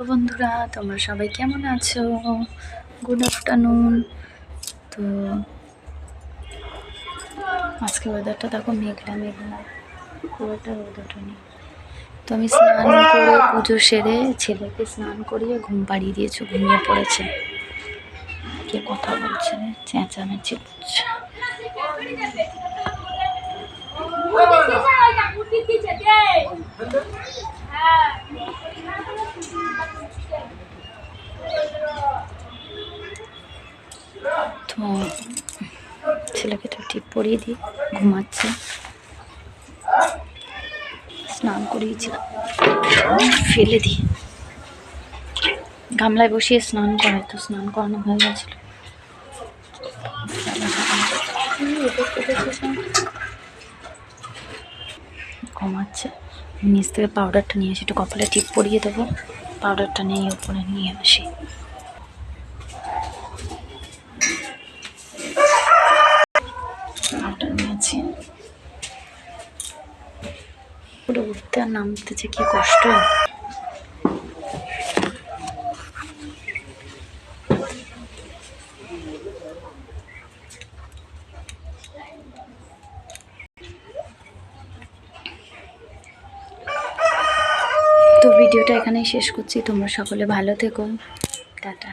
বন্ধুরা, তোমরা সবাই কেমন আছো? গুড আফটারনুন তো আজকে ওয়েদারটা দেখো মেঘলা মেঘলা। খুব একটা ওয়েদারটা নেই তো আমি স্নান করে পুজো সেরে ছেলেকে স্নান করিয়ে ঘুম পাড়িয়ে দিয়েছ, ঘুমিয়ে পড়েছে। কে কথা বলছে? চেঁচামেচি করছে। তো ছেলেকে তো ঠিক পরিয়ে দিই, ঘুমাচ্ছে। স্নান করিয়েছিলাম। ফেলে দিই। গামলায় বসিয়ে স্নান করে তো, স্নান করানো হয়ে গেছিল। ঘুমাচ্ছে। নিচ থেকে পাউডারটা নিয়ে আসি একটু কপালে টিপ পরিয়ে দেবো। পাউডারটা নিয়ে ওপরে নিয়ে আসি। নিয়েছি পুরো উঠতে আর নামতে যে কি কষ্ট। তো ভিডিওটা এখানেই শেষ করছি। তোমরা সকলে ভালো থেকো। টাটা।